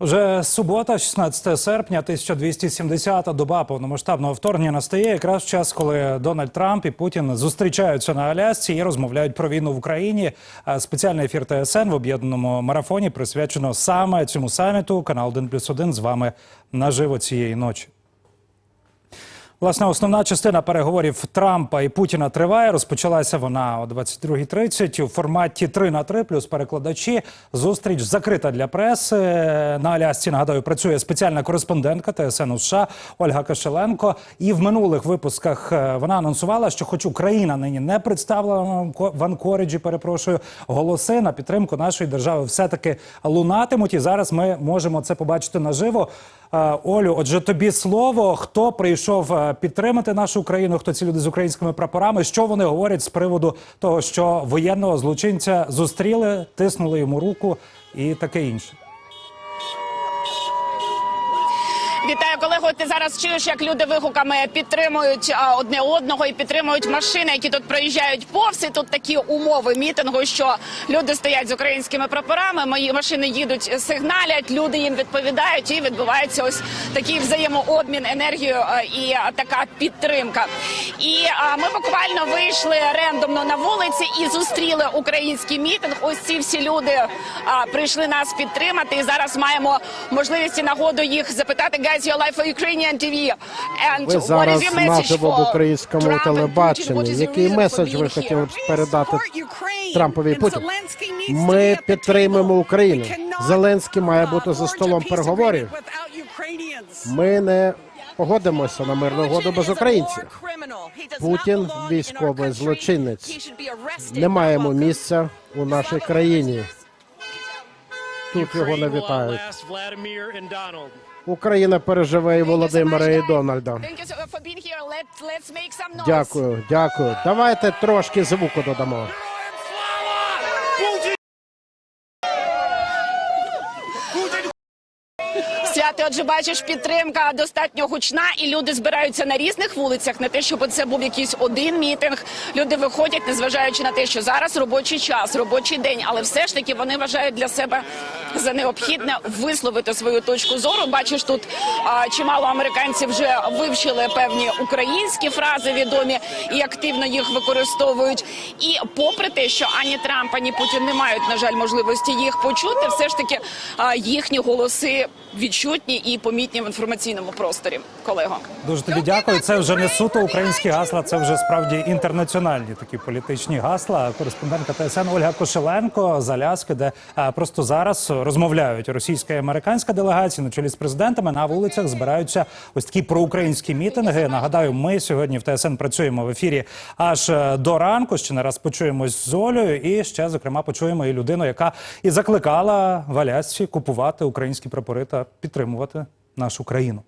Вже субота, 16 серпня, 1270-та доба повномасштабного вторгнення настає якраз час, коли Дональд Трамп і Путін зустрічаються на Алясці і розмовляють про війну в Україні. Спеціальний ефір ТСН в об'єднаному марафоні присвячено саме цьому саміту. Канал 1+,1 з вами наживо цієї ночі. Власне, основна частина переговорів Трампа і Путіна триває. Розпочалася вона о 22.30 у форматі 3 на 3 плюс перекладачі. Зустріч закрита для преси. На Алясці, нагадаю, працює спеціальна кореспондентка ТСН у США Ольга Кашеленко. І в минулих випусках е, вона анонсувала, що хоч Україна нині не представлена в Анкориджі, перепрошую, голоси на підтримку нашої держави все-таки лунатимуть. І зараз ми можемо це побачити наживо. Е, Олю, отже, тобі слово. Хто прийшов е, підтримати нашу країну? Хто ці люди з українськими прапорами? Що вони говорять з приводу того, що воєнного злочинця зустріли, тиснули йому руку і таке інше? Вітаю, колего. Ти зараз чуєш, як люди вигуками підтримують одне одного і підтримують машини, які тут проїжджають повз. І тут такі умови мітингу, що люди стоять з українськими прапорами. Мої машини їдуть, сигналять, люди їм відповідають, і відбувається ось такий взаємообмін енергією і така підтримка. І ми буквально вийшли рендомно на вулиці і зустріли український мітинг. Ось ці всі люди прийшли нас підтримати. І зараз маємо можливість і нагоду їх запитати. Guys, your life Ukrainian TV. And Ви зараз наживо в українському телебаченні. Який меседж ви хотіли б передати Трампові і Путіну? Ми підтримуємо Україну. Зеленський має бути за столом переговорів. Ми не погодимося на мирну угоду без українців. Путін військовий злочинець. Не маємо місця у нашій країні. Тут його не вітають. Україна переживе і Володимира і Дональда. Дякую, дякую. Давайте трошки звуку додамо. Святи, отже, бачиш, підтримка достатньо гучна, і люди збираються на різних вулицях. Не те, щоб це був якийсь один мітинг. Люди виходять, незважаючи на те, що зараз робочий час, робочий день, але все ж таки вони вважають для себе за необхідне висловити свою точку зору. Бачиш, тут а, чимало американців вже вивчили певні українські фрази відомі і активно їх використовують. І попри те, що ані Трамп, ані Путін не мають, на жаль, можливості їх почути, все ж таки а, їхні голоси відчутні і помітні в інформаційному просторі. Колего. Дуже тобі дякую. Це вже не суто українські гасла, це вже справді інтернаціональні такі політичні гасла. Кореспондентка ТСН Ольга Кошеленко з Аляски, де а, просто зараз розмовляють російська і американська делегація на чолі з президентами. На вулицях збираються ось такі проукраїнські мітинги. Нагадаю, ми сьогодні в ТСН працюємо в ефірі аж е, до ранку. Ще не раз почуємось з Олею, і ще зокрема почуємо і людину, яка і закликала валясці купувати українські прапори та підтримувати нашу країну.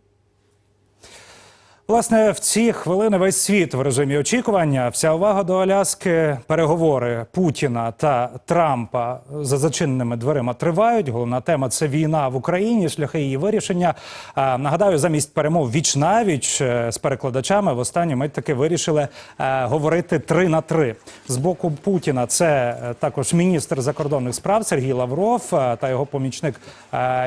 Власне, в ці хвилини весь світ в режимі очікування. Вся увага до Аляски, переговори Путіна та Трампа за зачиненими дверима тривають. Головна тема це війна в Україні, шляхи її вирішення. Нагадаю, замість перемов віч навіч е, з перекладачами в останню мить таки вирішили е, говорити три на три. З боку Путіна це е, також міністр закордонних справ Сергій Лавров та його помічник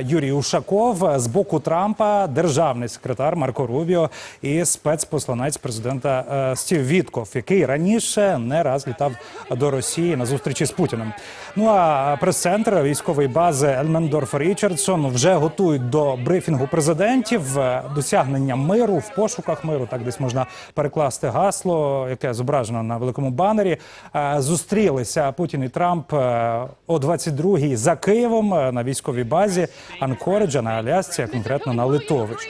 Юрій Ушаков. З боку Трампа державний секретар Марко Рубіо і спецпосланець президента е, Стів Вітков, який раніше не раз літав до Росії на зустрічі з Путіним. Ну а прес-центр військової бази Ельмендорф Річардсон вже готують до брифінгу президентів е, досягнення миру в пошуках миру. Так десь можна перекласти гасло, яке зображено на великому банері. Е, Зустрілися Путін і Трамп о 22-й за Києвом на військовій базі Анкориджа на Алясці, а конкретно на Литовищі.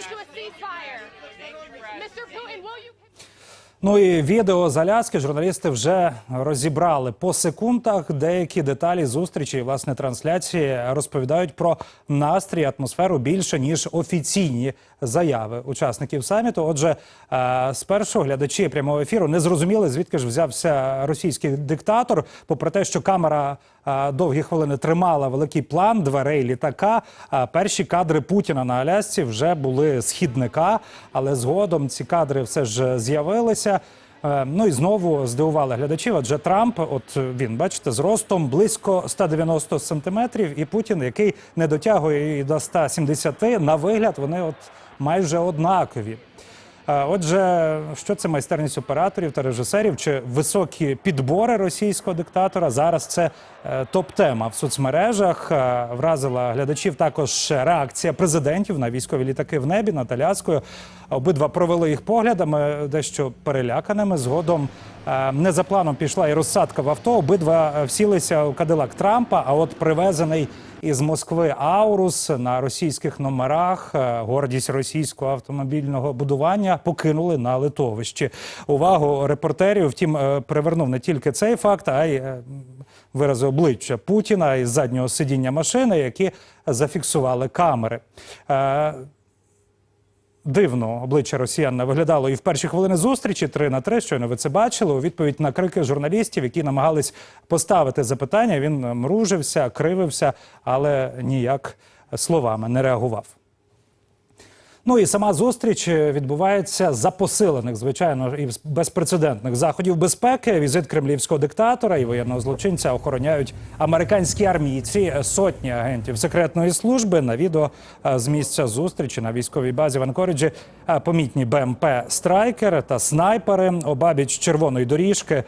Ну і відео з Аляски журналісти вже розібрали по секундах. Деякі деталі зустрічі і власне трансляції розповідають про настрій, атмосферу більше ніж офіційні заяви учасників саміту. Отже, е, спершу глядачі прямого ефіру не зрозуміли, звідки ж взявся російський диктатор, попри те, що камера довгі хвилини тримала великий план дверей літака. е, Перші кадри Путіна на Алясці вже були з хідника, але згодом ці кадри все ж з'явилися. Е, Ну і знову здивували глядачів, адже Трамп, от він, бачите, з ростом близько 190 сантиметрів, і Путін, який не дотягує і до 170, на вигляд вони от майже однакові. Отже, що це майстерність операторів та режисерів чи високі підбори російського диктатора? Зараз це е, топ-тема в соцмережах. Е, Вразила глядачів також реакція президентів на військові літаки в небі над Аляскою. Обидва провели їх поглядами, дещо переляканими. Згодом не за планом пішла і розсадка в авто. Обидва е, всілися у кадилак Трампа. А от привезений із Москви Аурус на російських номерах, е, гордість російського автомобільного будування, покинули на литовищі. Увагу репортерів, втім, е, привернув не тільки цей факт, а й е, вирази обличчя Путіна із заднього сидіння машини, які зафіксували камери. Дивно обличчя росіян не виглядало і в перші хвилини зустрічі 3 на 3, щойно ви це бачили. У відповідь на крики журналістів, які намагались поставити запитання, він мружився, кривився, але ніяк словами не реагував. Ну і сама зустріч відбувається за посилених, звичайно, і безпрецедентних заходів безпеки. Візит кремлівського диктатора і воєнного злочинця охороняють американські армійці, сотні агентів секретної служби. На відео е, з місця зустрічі на військовій базі в Анкориджі е, помітні БМП Страйкер та снайпери обабіч червоної доріжки. Е,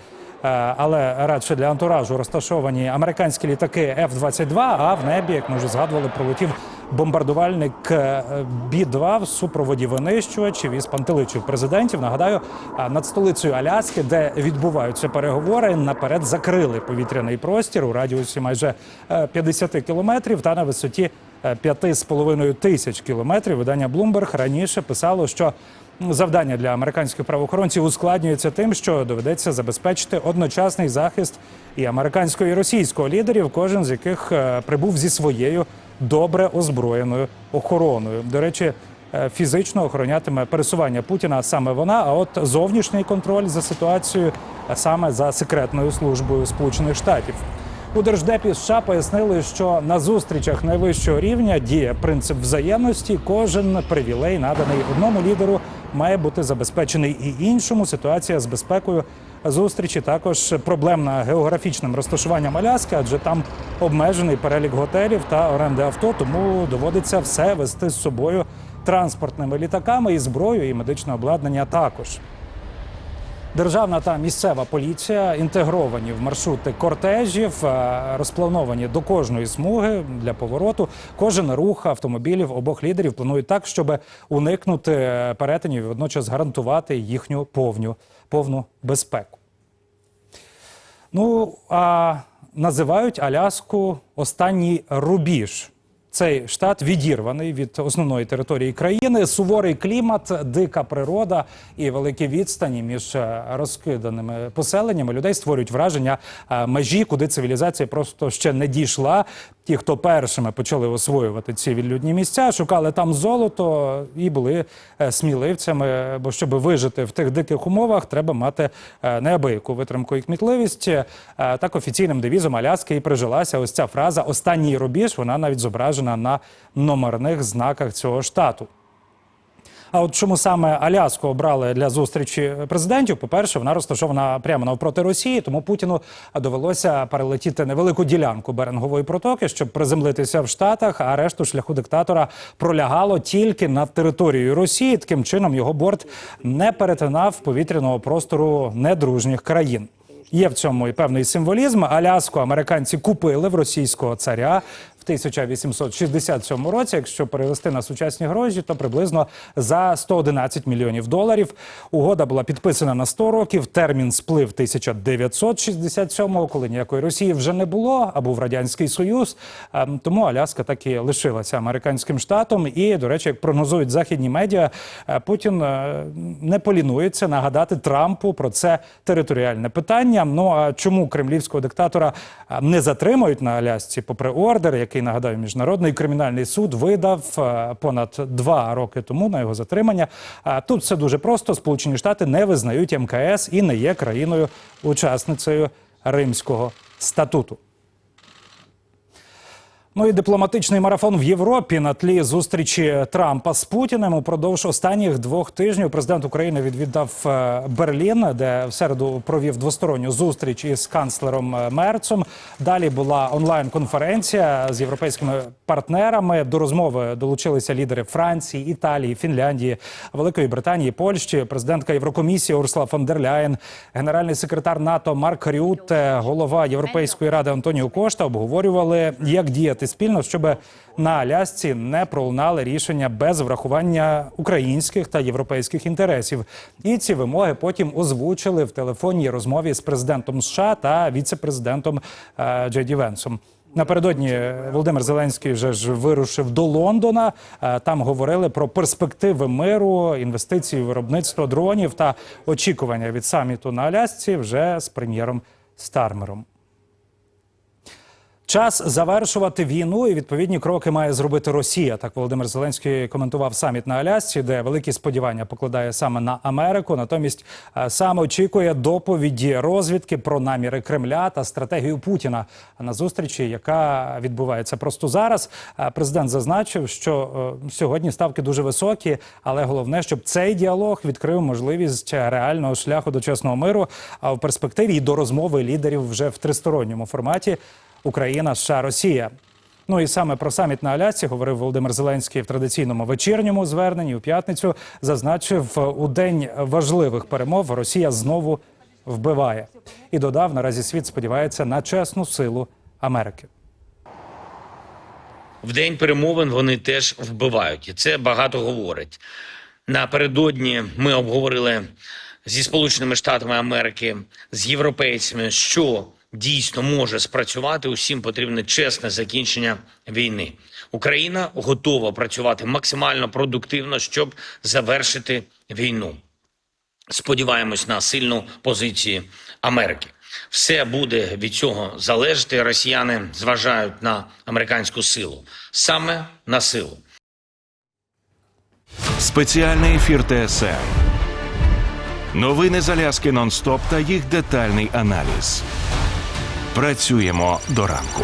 Але радше для антуражу розташовані американські літаки F-22, а в небі, як ми вже згадували, пролетів бомбардувальник е, Бі-2 в супроводі винищувачів і пантеличів президентів. Нагадаю, а, над столицею Аляски, де відбуваються переговори, наперед закрили повітряний простір у радіусі майже е, 50 кілометрів та на висоті е, 5,5 тисяч кілометрів. Видання Bloomberg раніше писало, що Завдання для американських правоохоронців ускладнюється тим, що доведеться забезпечити одночасний захист і американського і російського лідерів, кожен з яких е, прибув зі своєю добре озброєною охороною. До речі, е, фізично охоронятиме пересування Путіна саме вона. А от зовнішній контроль за ситуацією саме за секретною службою Сполучених Штатів. У держдепі США пояснили, що на зустрічах найвищого рівня діє принцип взаємності. Кожен привілей, наданий одному лідеру, має бути забезпечений і іншому. Ситуація з безпекою зустрічі також проблемна географічним розташуванням Аляски, адже там обмежений перелік готелів та оренди авто, тому доводиться все вести з собою транспортними літаками і зброю, і медичне обладнання також. Державна та місцева поліція інтегровані в маршрути кортежів, е, розплановані до кожної смуги для повороту. Кожен рух автомобілів обох лідерів планують так, щоб уникнути е, перетинів і водночас гарантувати їхню повню, повну безпеку. Ну а називають Аляску останній рубіж. Цей штат відірваний від основної території країни. Суворий клімат, дика природа і великі відстані між е, розкиданими поселеннями людей створюють враження е, межі, куди цивілізація просто ще не дійшла. Ті, хто першими почали освоювати ці відлюдні місця, шукали там золото і були е, сміливцями. Бо щоб вижити в тих диких умовах, треба мати неабияку витримку і кмітливість. Так офіційним девізом Аляски і прижилася ось ця фраза Останній рубіж. Вона навіть зображена на номерних знаках цього штату. А от чому саме Аляску обрали для зустрічі президентів? По-перше, вона розташована прямо навпроти Росії, тому Путіну довелося перелетіти невелику ділянку берингової протоки, щоб приземлитися в Штатах. А решту шляху диктатора пролягало тільки над територією Росії. Таким чином його борт не перетинав повітряного простору недружніх країн. Є в цьому і певний символізм. Аляску американці купили в російського царя 1867 році. Якщо перевести на сучасні гроші, то приблизно за 111 мільйонів доларів. Угода була підписана на 100 років. Термін сплив 1967-го, коли ніякої Росії вже не було, а був радянський союз. Ем, Тому Аляска так і лишилася американським штатом. І, до речі, як прогнозують західні медіа, е, Путін е, не полінується нагадати Трампу про це територіальне питання. Ну а чому кремлівського диктатора е, не затримують на Алясці, попри ордер, який нагадаю, міжнародний кримінальний суд видав е, понад два роки тому на його затримання. А тут все дуже просто: Сполучені Штати не визнають МКС і не є країною-учасницею Римського статуту. Ну і дипломатичний марафон в Європі на тлі зустрічі Трампа з Путіним. Упродовж останніх двох тижнів президент України відвідав е, Берлін, де в середу провів двосторонню зустріч із канцлером е, Мерцом. Далі була онлайн-конференція з європейськими партнерами. До розмови долучилися лідери Франції, Італії, Фінляндії, Великої Британії, Польщі, президентка Єврокомісії Урсула фон дер Ляєн, генеральний секретар НАТО Марк Рютте, голова Європейської ради Антоніо Кошта обговорювали, як діяти спільно, щоб на Алясці не пролунали рішення без врахування українських та європейських інтересів. І ці вимоги потім озвучили в телефонній розмові з президентом США та віце-президентом е, Джей Ді Венсом. Напередодні Володимир Зеленський вже ж вирушив до Лондона. Е, Там говорили про перспективи миру, інвестиції виробництво дронів та очікування від саміту на Алясці вже з прем'єром Стармером. Час завершувати війну і відповідні кроки має зробити Росія. Так Володимир Зеленський коментував саміт на Алясці, де великі сподівання покладає саме на Америку. Натомість е, сам очікує доповіді розвідки про наміри Кремля та стратегію Путіна на зустрічі, яка відбувається просто зараз. Е, Президент зазначив, що е, сьогодні ставки дуже високі, але головне, щоб цей діалог відкрив можливість реального шляху до чесного миру. А в перспективі і до розмови лідерів вже в тристоронньому форматі. Україна, США, Росія. Ну і саме про саміт на Алясці говорив Володимир Зеленський в традиційному вечірньому зверненні у п'ятницю. Зазначив у день важливих перемов Росія знову вбиває і додав наразі світ сподівається на чесну силу Америки. В день перемовин вони теж вбивають, і це багато говорить. Напередодні ми обговорили зі Сполученими Штатами Америки, з європейцями, що дійсно може спрацювати. Усім потрібне чесне закінчення війни. Україна готова працювати максимально продуктивно, щоб завершити війну. Сподіваємось на сильну позицію Америки. Все буде від цього залежати. Росіяни зважають на американську силу, саме на силу. Спеціальний ефір ТСН. Новини з Аляски нон-стоп та їх детальний аналіз. Працюємо до ранку.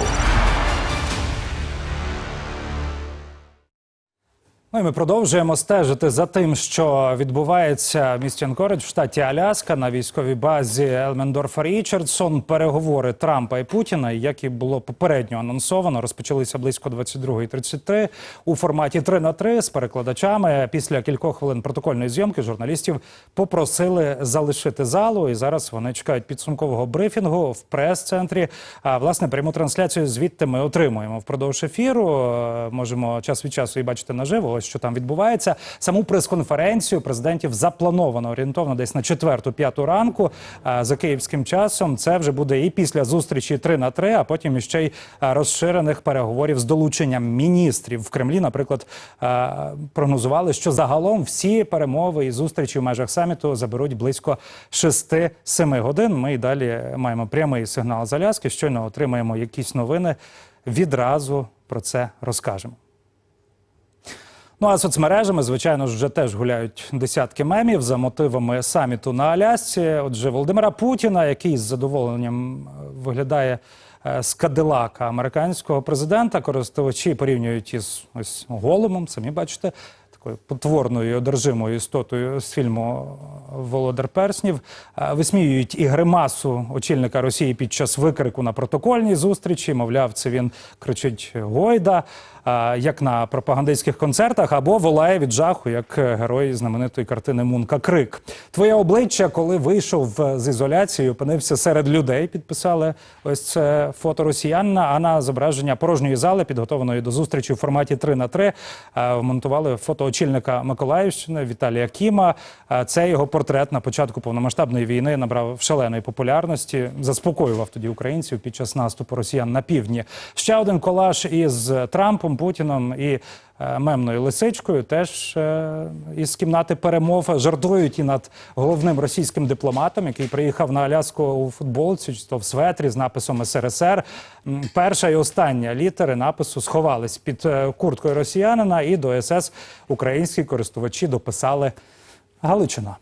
Ну і ми продовжуємо стежити за тим, що відбувається в місті Анкоридж в штаті Аляска на військовій базі Елмендорфа Річардсон. Переговори Трампа і Путіна, як і було попередньо анонсовано, розпочалися близько 22.33 у форматі 3 на 3 з перекладачами. Після кількох хвилин протокольної зйомки журналістів попросили залишити залу, і зараз вони чекають підсумкового брифінгу в прес-центрі. А власне пряму трансляцію звідти ми отримуємо впродовж ефіру. Е, Можемо час від часу і бачити наживо. Що там відбувається. Саму прес-конференцію президентів заплановано орієнтовно десь на четверту-п'яту ранку за київським часом. Це вже буде і після зустрічі 3 на 3, а потім іще й розширених переговорів з долученням міністрів в Кремлі. Наприклад, прогнозували, що загалом всі перемови і зустрічі в межах саміту заберуть близько 6-7 годин. Ми й далі маємо прямий сигнал з Аляски. Щойно отримаємо якісь новини. Відразу про це розкажемо. Ну а соцмережами, звичайно ж, вже теж гуляють десятки мемів за мотивами саміту на Алясці. Отже, Володимира Путіна, який з задоволенням е, виглядає е, з кадилака американського президента, користувачі порівнюють із ось голумом, самі бачите. Такою потворною і одержимою істотою з фільму Володар Перснів Е, висміюють і гримасу очільника Росії під час викрику на протокольній зустрічі. Мовляв, це він кричить Гойда, е, як на пропагандистських концертах, або волає від жаху, як герой знаменитої картини Мунка Крик. Твоє обличчя, коли вийшов е, з ізоляції, опинився серед людей. Підписали ось це фото росіянина. А на зображення порожньої зали, підготованої до зустрічі в форматі 3 на 3 е, вмонтували фото очільника Миколаївщини Віталія Кіма. Е, Це його портрет на початку повномасштабної війни набрав шаленої популярності. Заспокоював тоді українців під час наступу росіян на півдні. Ще один колаж із Трампом, Путіном і мемною лисичкою. Теж е, із кімнати перемов жартують і над головним російським дипломатом, який приїхав на Аляску у футболці, чи то в светрі з написом СРСР. Перша і остання літери напису сховались під е, курткою росіянина, і до СС українські користувачі дописали Галичина.